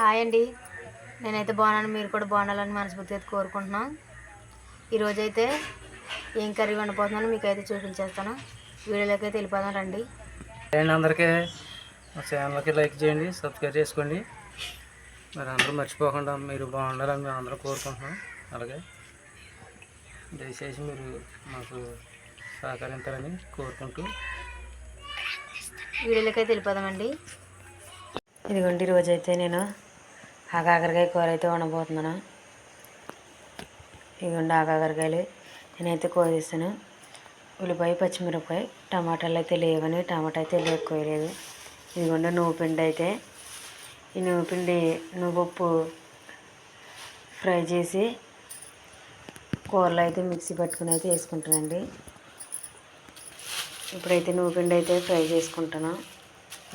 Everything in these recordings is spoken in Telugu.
హాయ్ అండి. నేనైతే బాగున్నాను. మీరు కూడా బాగుండాలని మనస్ఫూర్తిగా కోరుకుంటున్నాం. ఈరోజైతే ఏం కర్రీ వండిపోతున్నానో మీకు అయితే చూపించేస్తాను. వీడియోలోకి అయితే వెళ్ళిపోదాం రండి. అండ్ అందరికీ మా ఛానల్కి లైక్ చేయండి సబ్స్క్రైబ్ చేసుకోండి. మరి అందరూ మర్చిపోకుండా మీరు బాగుండాలని మేము అందరం కోరుకుంటున్నాం. అలాగే దయచేసి మీరు మాకు సహకరించాలని కోరుకుంటూ వీడియోలోకి అయితే వెళ్ళిపోదామండి. ఇదిగోండి ఈరోజు అయితే నేను ఆ కాకరకాయ కూర అయితే వండబోతున్నాను. ఇదిగోండి ఆ కాకరకాయలు. నేనైతే కూర ఉల్లిపాయ పచ్చిమిరపకాయ టమాటాలు అయితే లేవని టమాటా అయితే లేకపోయలేదు ఇదిగోండి నువ్వు పిండి అయితే. ఈ నువ్వు పిండి నువ్వుప్పు ఫ్రై చేసి కూరలో అయితే మిక్సీ పట్టుకుని అయితే వేసుకుంటానండి. ఇప్పుడైతే నువ్వు పిండి అయితే ఫ్రై చేసుకుంటాను.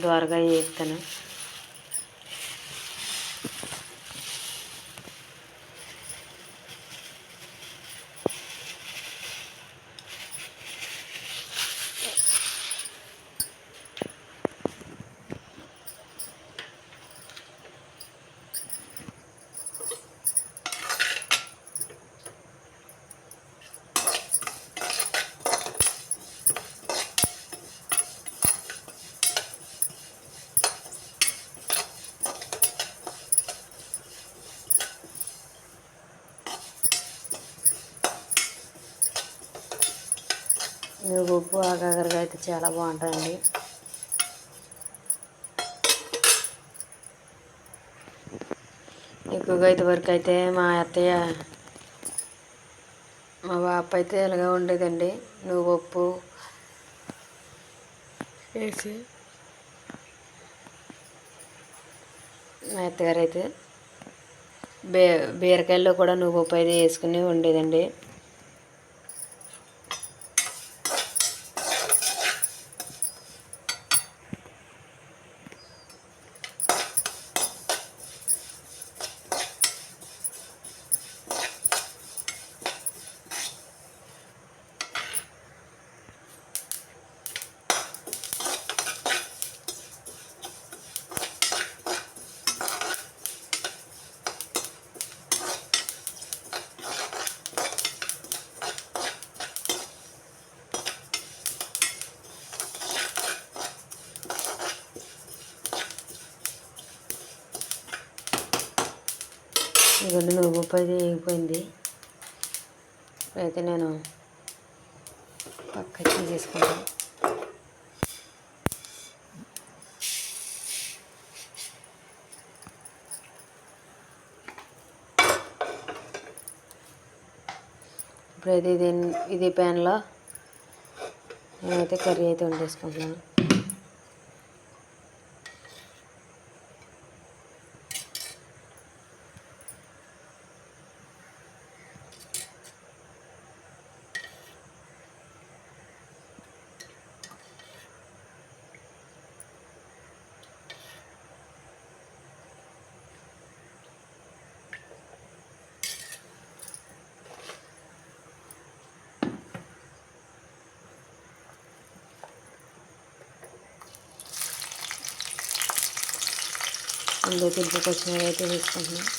ద్వారగా వేస్తాను. నువ్వు ఉప్పు ఆకాకరగా అయితే చాలా బాగుంటుందండి ఎక్కువగా అయితే వరకు అయితే మా అత్తయ్య మా బాప అయితే ఇలాగా ఉండేదండి. నువ్వు ఉప్పు వేసి మా అత్తగారు అయితే బే బీరకాయల్లో కూడా నువ్వు ఉప్పు అయితే వేసుకుని ఉండేదండి. ఇదిగోండి నువ్వు ఉప్పు అయిపోయింది అయితే నేను పక్కకి తీసేసుకుంటాను ఇప్పుడైతే ఇది ఇది ప్యాన్లో నేనైతే కర్రీ అయితే వండేసుకుంటున్నాను. అందులో తిరుపతి వచ్చినవి అయితే వేసుకుంటున్నాను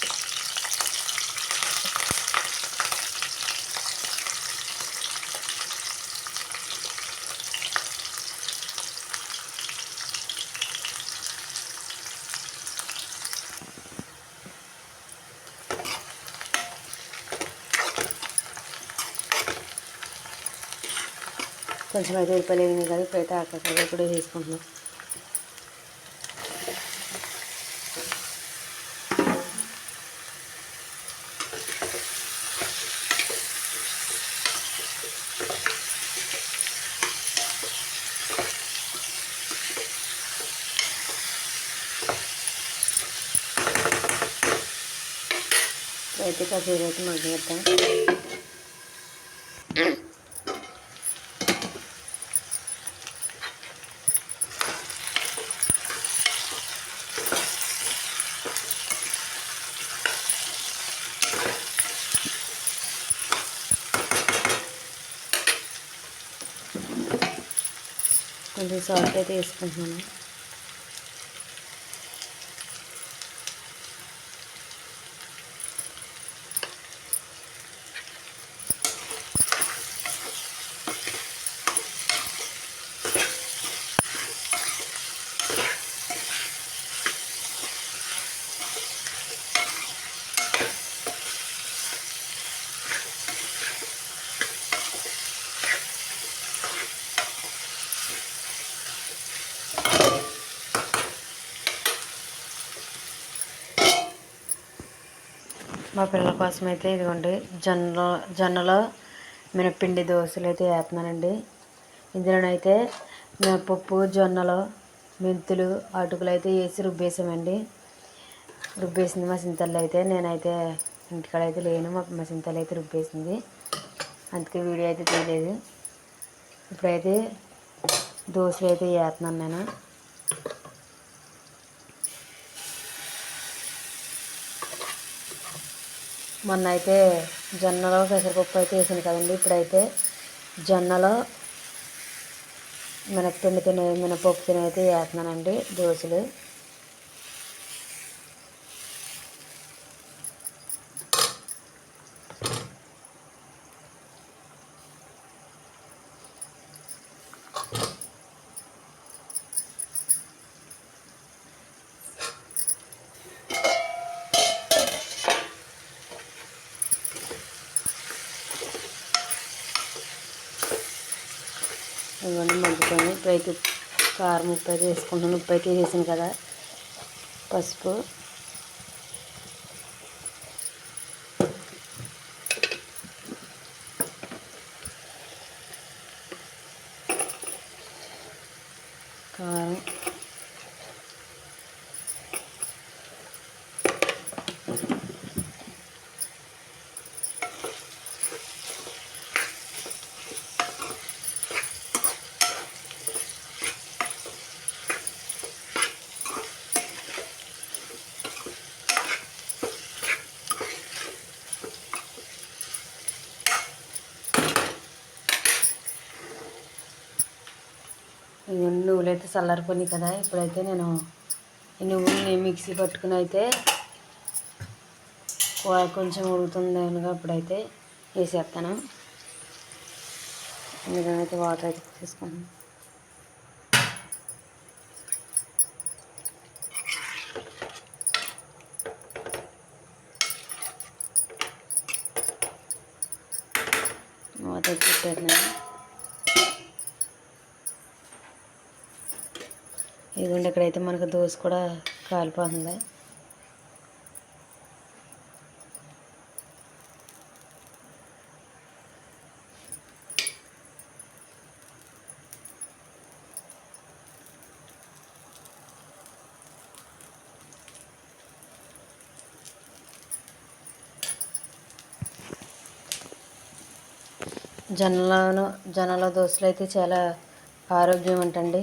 కొంచెం అయితే ఉల్లిపాయలు కదా పేట ఆకాశంగా కూడా వేసుకుంటున్నాం అయితే కాసేపు అయితే మగ్గేద్దాం కొంచెం సాల్ట్ అయితే వేసుకుంటున్నాను. మా పిల్లల కోసం అయితే ఇదిగోండి జొన్న జొన్నలో మినప్పిండి దోశలు అయితే వేస్తున్నానండి. ఇందులోనైతే మినపప్పు జొన్నలు మెంతులు అటుకులు అయితే వేసి రుబ్బేసామండి. రుబ్బేసింది మా సింతల్లో అయితే నేనైతే ఇంటికాడ అయితే లేను మా మా సింతలు అయితే రుబ్బేసింది. అందుకే వీడియో అయితే తీయలేదు. ఇప్పుడైతే దోశలు అయితే వేస్తున్నాను నేను. మొన్న అయితే జొన్నలో పెసరపప్పు అయితే వేసాను కదండి ఇప్పుడైతే జొన్నలో మినప్పిండి తినే మినపప్పు తినైతే అయితే వేస్తున్నానండి దోశలు. ఇవన్నీ మగ్గుకొని ఇప్పుడైతే కారం ఉప్పు అయితే వేసుకుంటాను ఉప్పు అయితే వేసాను కదా. పసుపు. కారం. ఇవన్నీ నువ్వులు అయితే చల్లారిపోయినాయి కదా. ఇప్పుడైతే నేను ఈ నువ్వుల్ని మిక్సీ పట్టుకుని అయితే కొంచెం ఉడుకుతుంది అనగా ఇప్పుడైతే వేసేస్తాను అందుకని అయితే వాటర్ అయితే తీసుకున్నాను వాటర్ పెట్టాను ఇదిగోండి ఇక్కడైతే మనకు దోశ కూడా కాలిపోతుంది. జొన్నలను జొన్నల దోశలు అయితే చాలా ఆరోగ్యం అంటండి.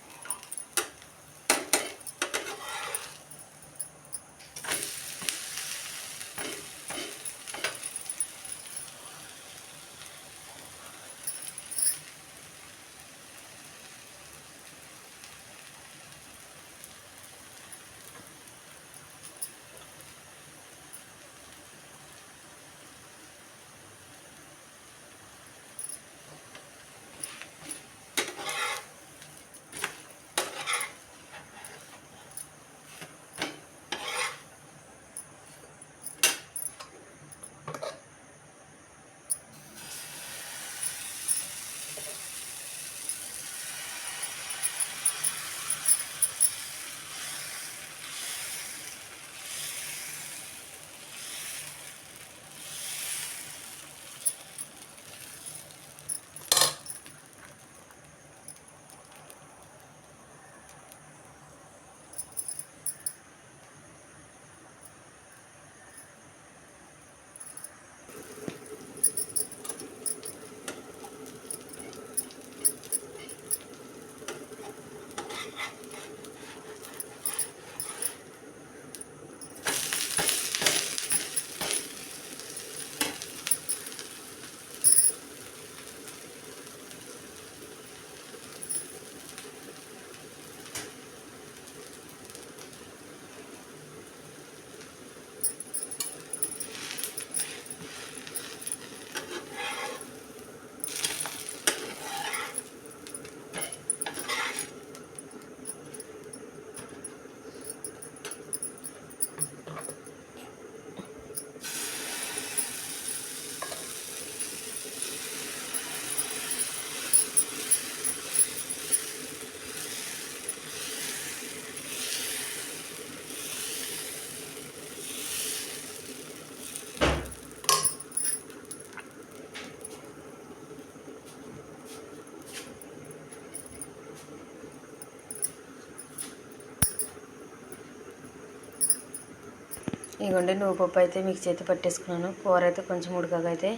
ఇదిగోండి నువ్వు పప్పు అయితే మిక్సీ అయితే పట్టేసుకున్నాను. కూర అయితే కొంచెం ఉడకగా అయితే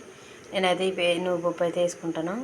నేనైతే ఈ నువ్వు పప్పు అయితే వేసుకుంటాను.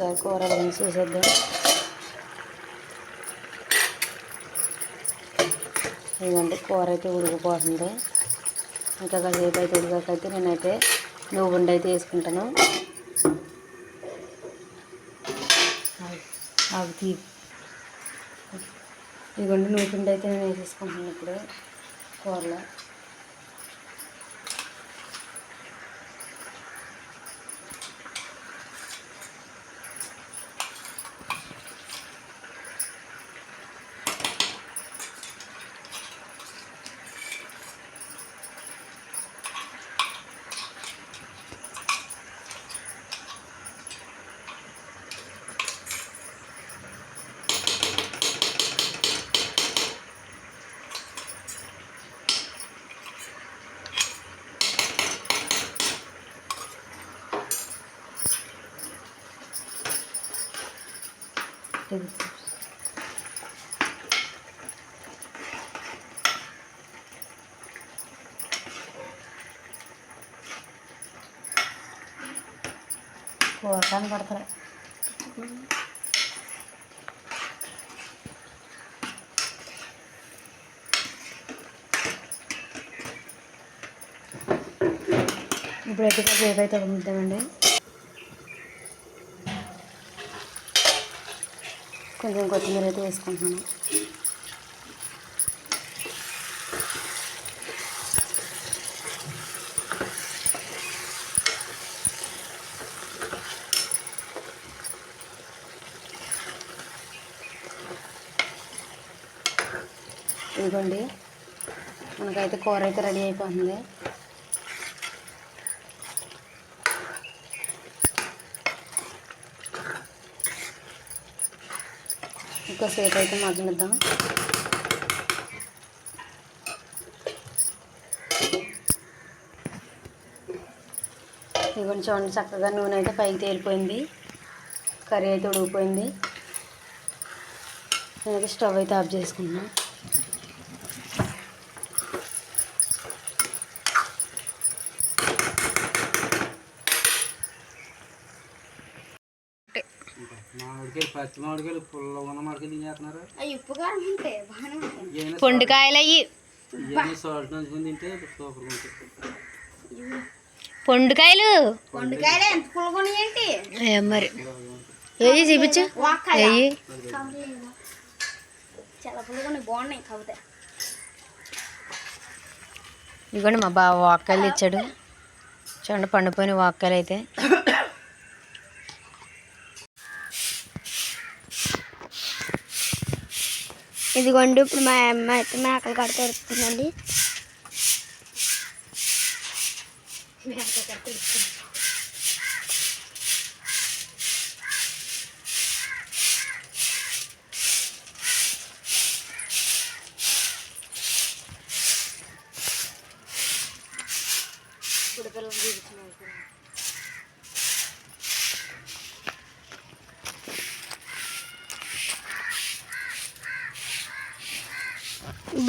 ఒకసారి కూర వేసి చూసేద్దాం. ఇదండి కూర అయితే ఉడికిపోతుంది. ఇంకా కాసేపు అయితే ఉడికాకైతే నేనైతే నువ్వుండి అయితే వేసుకుంటాను. అవి తీ ఇదిగోండి నువ్వు పిండి అయితే నేను వేసేసుకుంటున్నాను ఇప్పుడు కూరలో. కూర పడతారు ఇప్పుడైతే కాసేపు అయితే పంపుతామండి కొంచెం కొత్తిమీర అయితే వేసుకుంటున్నాను. ఇదిగోండి. మనకైతే కూర అయితే రెడీ అయిపోతుంది. ఇంకోసేపు అయితే మగ్గనిద్దాం ఇదిగోండి చూడండి చక్కగా నూనె అయితే పైకి తేలిపోయింది. కర్రీ అయితే ఉడికిపోయింది. నేనైతే స్టవ్ అయితే ఆఫ్ చేసుకున్నాను మామిడికాయలు పచ్చి మామిడికాయలు పుల్ల ఉన్న మామిడికాయలు ఉంటాయి బాగానే ఉంటాయి పొండుకాయలు అయ్యి ఇవన్నీ సాల్ట్ నంచుకొని తింటే సూపర్గా ఉంటాయి పొండుకాయలు? వండుకాయలు ఎంత పుల్లగొని ఏంటి? మరి. ఏయి చూపించు. వాకాయ ఏయి. చాలా పుల్లగొని బాగున్నాయి కాకపోతే. ఇదిగోండి మా బావ వాక్కాయలు ఇచ్చాడు. చూడండి పండిపోయిన వాక్కాయలు అయితే jadi kondu prima itu mah aku cari.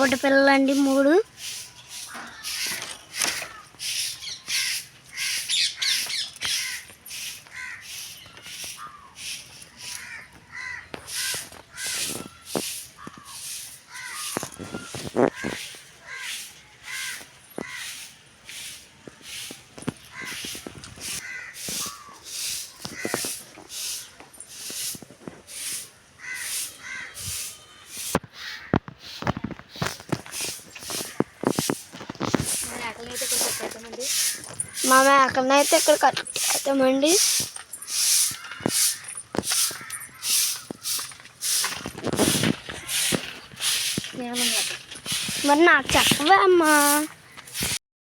Botta పిల్లలండి మూడు. మా మేకలను అయితే ఇక్కడ కట్టేస్తామండి మరి నాకు చెప్పవా అమ్మా.